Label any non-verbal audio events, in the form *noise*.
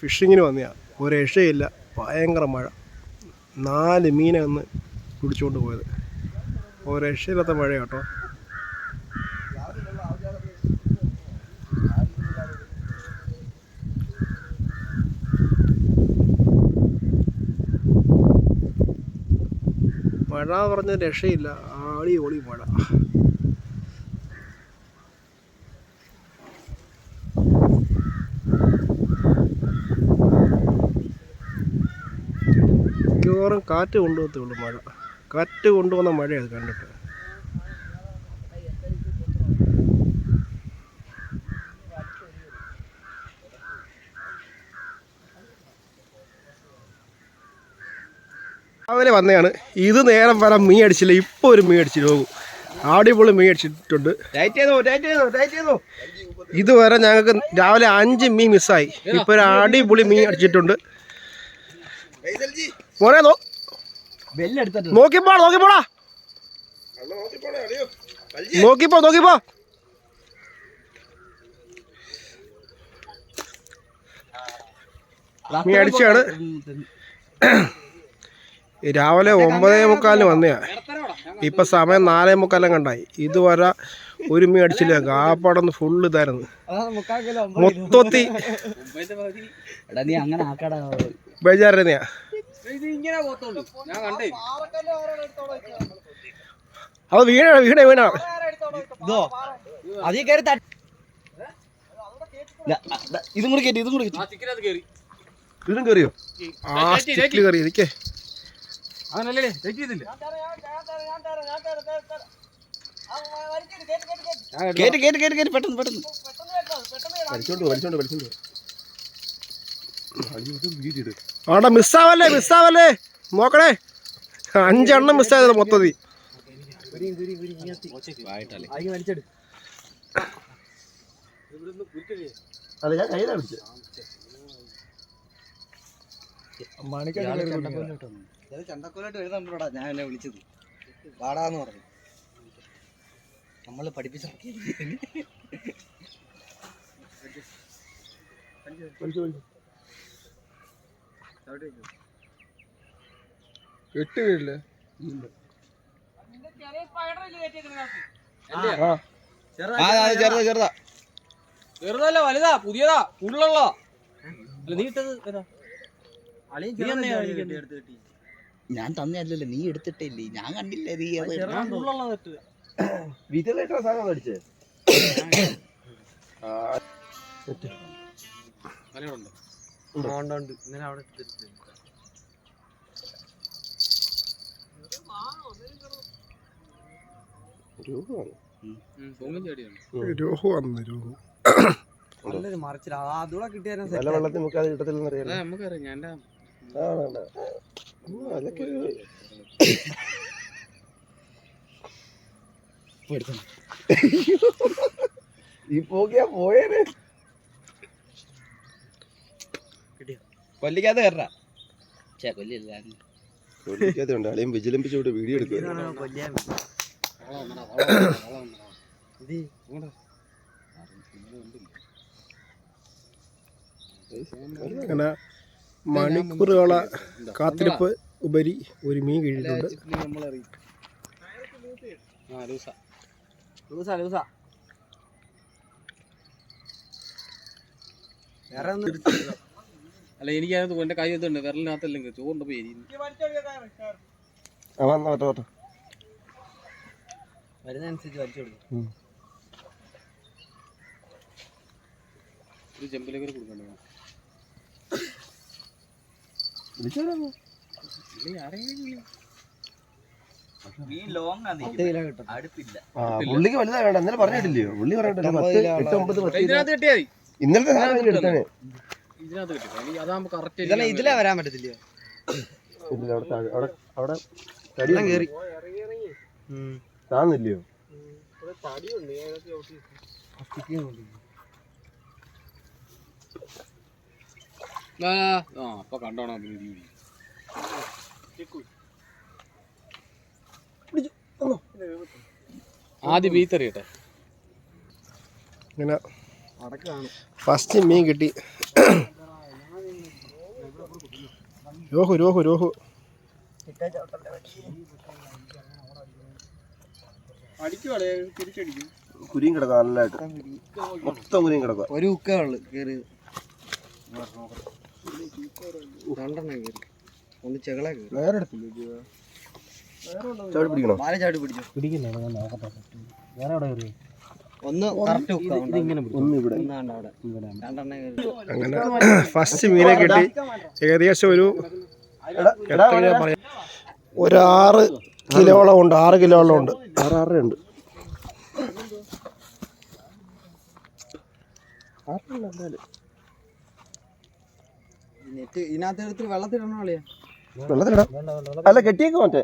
ഫിഷിങ്ങിന് വന്നതാണ് ഒരു രക്ഷയില്ല. ഭയങ്കര മഴ. നാല് മീനെ ഒന്ന് പിടിച്ചുകൊണ്ട് പോയത്. ഒരു രക്ഷയില്ലാത്ത മഴ കേട്ടോ മഴ പറഞ്ഞ രക്ഷയില്ല. ആളി ഓളി മഴ. മിക്കവാറും കാറ്റ് കൊണ്ടുപോകത്തേ ഉള്ളൂ മഴ. കാറ്റ് കൊണ്ടുവന്ന മഴയത് കണ്ടിട്ട്. രാവിലെ വന്നതാണ് ഇത് നേരം വരാൻ മീൻ അടിച്ചില്ല. ഇപ്പോൾ ഒരു മീൻ അടിച്ചിട്ട് പോകും. അടിപൊളി മീൻ അടിച്ചിട്ടുണ്ട്. ഇതുവരെ ഞങ്ങൾക്ക് രാവിലെ അഞ്ച് മീൻ മിസ്സായി ഇപ്പോൾ ഒരു അടിപൊളി മീൻ അടിച്ചിട്ടുണ്ട്. മോനെ നോക്കിപ്പോ നോക്കിപ്പോടാ. നോക്കിപ്പോ നോക്കിപ്പോ. നീ അടിച്ചാണ്. രാവിലെ ഒമ്പതേ മുക്കാലിന് വന്നയാ. ഇപ്പൊ സമയം നാലേ മുക്കാലും കണ്ടായി. ഇതുവരെ ഒരു മീൻ അടിച്ചില്ല. കാപ്പാടൊന്ന് ഫുള്ള് ഇതായിരുന്നു. മൊത്തത്തി എടാ നീ അങ്ങനെ ആക്കടാ ബേജാറിനെയാ ഞാൻ കണ്ടേ അത് വീണ വീണ വീണ. ഇതോ. അതീ കയറി തട്ടി. ഇതും കൂടി കയറ്റി ഇതും കൂടി കയറ്റി ഇതും കയറിയോ ആ സ്റ്റിക്കിൽ കയറി ഇരിക്കേ. അങ്ങനല്ലേ ടൈറ്റ് ചെയ്തില്ല കേട്ട് കേട്ട് കേട്ട് കേട്ട് പെട്ടെന്ന് പെട്ടെന്ന് വലിച്ചോണ്ട് വലിച്ചോണ്ട് വലിച്ചോണ്ട് ആടാ മിസ്സാവല്ലേ മിസ്സാവല്ലേ? നോക്കണേ അഞ്ചെണ്ണം മിസ്സായത് മൊത്തത്തിൽ. അല്ല ഞാൻ ചണ്ടക്കോലായിട്ട് ഞാൻ എന്നെ വിളിച്ചത്. വാടാന്ന് പറഞ്ഞു. പഠിപ്പിച്ച എട്ട് വീടില്ലേ ചെറുതാ ചെറുതാ. ചെറുതല്ല വലുതാ പുതിയതാ ഉള്ളോ നീ ഇട്ടത് ഞാൻ തന്നെയല്ലല്ലോ നീ എടുത്തിട്ടില്ലേ? ഞാൻ കണ്ടില്ലേ നീ വിതലേട്ടാ സാധനം അടിച്ചേ. ഉണ്ട്? ഇന്നലെ അവിടെ ഇട്ടിട്ട്. ഉം, പൊങ്ങും ചെടിയാണ്. രോഹു വന്നു രോഹു നല്ലൊരു മറിച്ചില്ല അതുകൂടെ കിട്ടിയാലും നല്ല വെള്ളത്തിൽ കിട്ടത്തില്ലെന്ന് നമുക്കറിയാം. ഞാൻ അതൊക്കെ ഈ പോകിയാ പോയേനെ. കൊല്ലിക്കാതെ കയറാ. ചേ കൊല്ലില്ല. ഉണ്ട് അളിയും വിജിലംബിച്ച് ഇവിടെ വീഡിയോ എടുക്കുക അങ്ങനെ മണിക്കൂറുകളെ കാത്തിരിപ്പ് ഉപരി ഒരു മീൻ കിഴിയിട്ടുണ്ട്. നമ്മളറിയും ആ ലൂസ. ലൂസ ലൂസ. വേറെ അല്ല എനിക്കകത്ത് എന്റെ കൈ എന്തുണ്ട്? വിരലിനകത്തല്ലെങ്കിൽ ചോറുണ്ട് വരുന്നതനുസരിച്ച് വലിച്ചു കൊടുക്കും. ഒരു ചെമ്പിലേക്ക് കൊടുക്കണ്ടേ പുള്ളിക്ക് വലുതാ വേണ്ട. ഇന്നലെ പറഞ്ഞിട്ടില്ലയോ? പുള്ളി പറഞ്ഞിട്ടില്ല പത്ത് എട്ട് ഒമ്പത് പത്ത് ഇതിനകത്ത് കിട്ടിയാ മതി. ഇന്നലത്തെ സാധനം എനിക്ക് എടുത്താനേ ഇതിനകത്ത് കറക്റ്റ് ഇതല്ല ഇതിലേ വരാൻ പറ്റത്തില്ല ഇല്ല അവിടെ താഴെ അവിടെ അവിടെ തടി കേറി. താന്നില്ലയോ? ആ അപ്പൊ കണ്ടോണം വീഡിയോ ആദ്യം ബീത്തറിയട്ടെ ഇങ്ങനെ ഫസ്റ്റ് മീൻ കിട്ടി. *coughs* രോഹു രോഹു രോഹു. കുരിയും കിടക്കാം നല്ലതായിട്ട്. മൊത്തം കുരിയും കിടക്കുക ഒരു ഉക്കേ ഉള്ളു കേറി. രണ്ടെണ്ണം കയറി ഒന്ന് ചെകളെ വേറെ ചാടി പിടിക്കണോ? ചാടി പിടിച്ചു? ഒന്ന് വേറെ എവിടെ ഇവിടെ അങ്ങനെ ഫസ്റ്റ് മീനെ കിട്ടി. ഏകദേശം ഒരു ഒരു ആറ് കിലോളം ഉണ്ട് ആറ് കിലോളം ഉണ്ട്. ആറ് ആറ് ഉണ്ട് വെള്ളത്തിലിടാം. അല്ല കെട്ടിയേക്ക് മറ്റേ